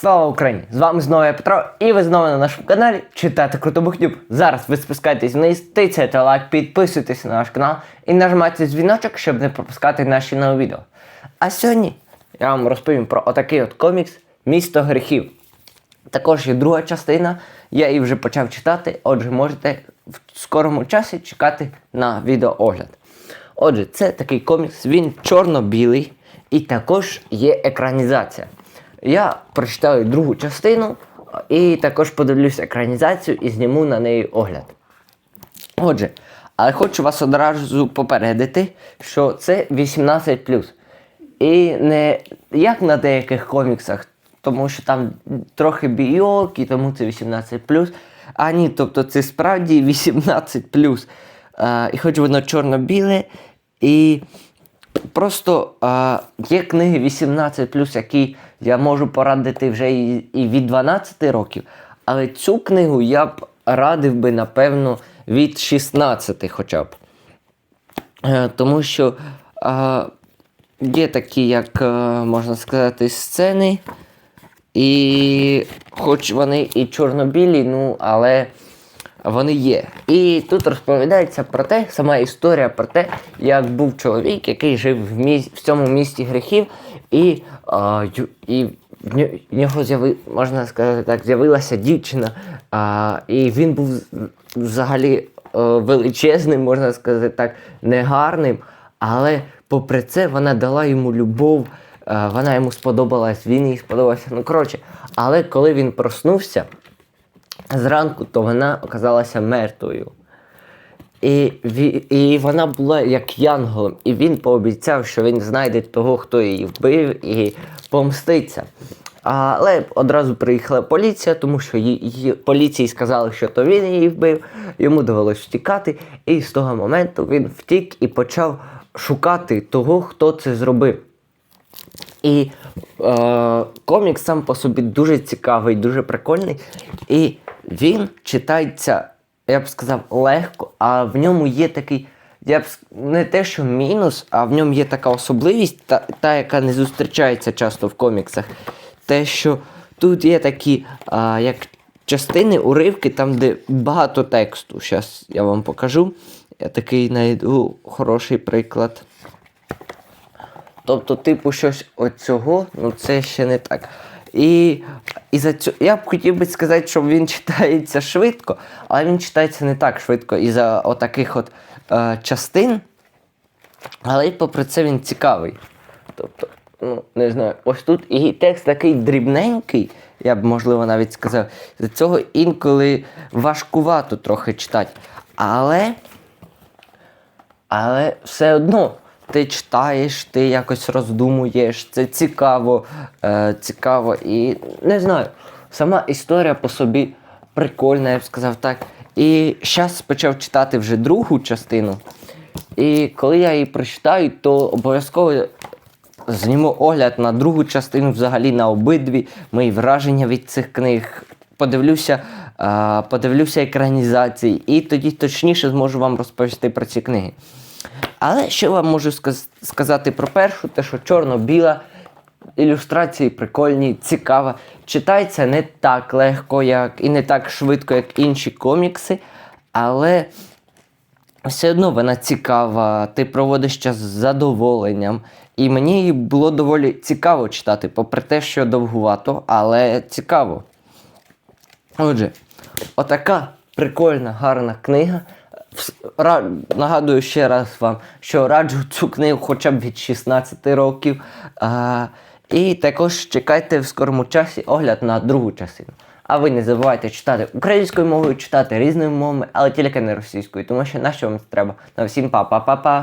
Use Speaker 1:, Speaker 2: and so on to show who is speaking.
Speaker 1: Слава Україні! З вами знову я Петро, і ви знову на нашому каналі Читати Круто Бухтюб. Зараз ви спускаєтесь вниз, тицяєте лайк, підписуйтесь на наш канал і нажимайте дзвіночок, щоб не пропускати наші нові відео. А сьогодні я вам розповім про отакий от комікс Місто гріхів. Також є друга частина, я її вже почав читати, отже, можете в скорому часі чекати на відеоогляд. Отже, це такий комікс, він чорно-білий і також є екранізація. Я прочитаю другу частину і також подивлюсь екранізацію і зніму на неї огляд. Отже, але хочу вас одразу попередити, що це 18. І не як на деяких коміксах, тому що там трохи бійок, і тому це 18. А ні, тобто це справді 18. А, і хоч воно чорно-біле, і просто а, є книги 18, які я можу порадити вже і, і від 12 років. Але цю книгу я б радив би, напевно, від 16 хоча б. Е, Тому що е, є такі, як е, можна сказати, сцени, і хоч вони і чорнобілі, ну, але вони є. І тут розповідається про те, сама історія про те, як був чоловік, який жив в, міс... в цьому місті гріхів, і, а, і в нього з'яви... можна сказати так, з'явилася дівчина, а, і він був взагалі е, величезним, можна сказати так, негарним, але попри це вона дала йому любов. е, Вона йому сподобалась, він їй сподобався. Ну коротше, але коли він проснувся, зранку, то вона оказалася мертвою. І, і вона була як янголом, і він пообіцяв, що він знайде того, хто її вбив, і помститься. Але одразу приїхала поліція, тому що її, поліції сказали, що то він її вбив, йому довелось втікати, і з того моменту він втік і почав шукати того, хто це зробив. І е, комікс сам по собі дуже цікавий, дуже прикольний. І він читається, я б сказав, легко, а в ньому є такий, я б не те, що мінус, а в ньому є така особливість, та, та яка не зустрічається часто в коміксах. Те, що тут є такі, а, як частини, уривки, там, де багато тексту. Зараз я вам покажу. Я такий знайду хороший приклад. Тобто, типу, щось оцього, ну це ще не так. І, і за цю, я б хотів би сказати, що він читається швидко, але він читається не так швидко із-за отаких от е, частин. Але й попри це він цікавий. Тобто, ну, не знаю, ось тут і текст такий дрібненький, я б можливо навіть сказав. За цього інколи важкувато трохи читати. Але але все одно ти читаєш, ти якось роздумуєш, це цікаво, е, цікаво і не знаю. Сама історія по собі прикольна, я б сказав так. І зараз почав читати вже другу частину. І коли я її прочитаю, то обов'язково зніму огляд на другу частину, взагалі на обидві мої враження від цих книг. Подивлюся, подивлюся екранізації, і тоді точніше зможу вам розповісти про ці книги. Але що вам можу сказати про першу, те, що чорно-біла, ілюстрації прикольні, цікава. Читається не так легко, як і не так швидко, як інші комікси, але все одно вона цікава, ти проводиш час з задоволенням. І мені було доволі цікаво читати, попри те, що довгувато, але цікаво. Отже, отака прикольна, гарна книга. Нагадую ще раз вам, що раджу цю книгу хоча б від 16 років. А, і також чекайте в скорому часі огляд на другу частину. А ви не забувайте читати українською мовою, читати різними мовами, але тільки не російською, тому що на що вам це треба? На всім па-па-па-па.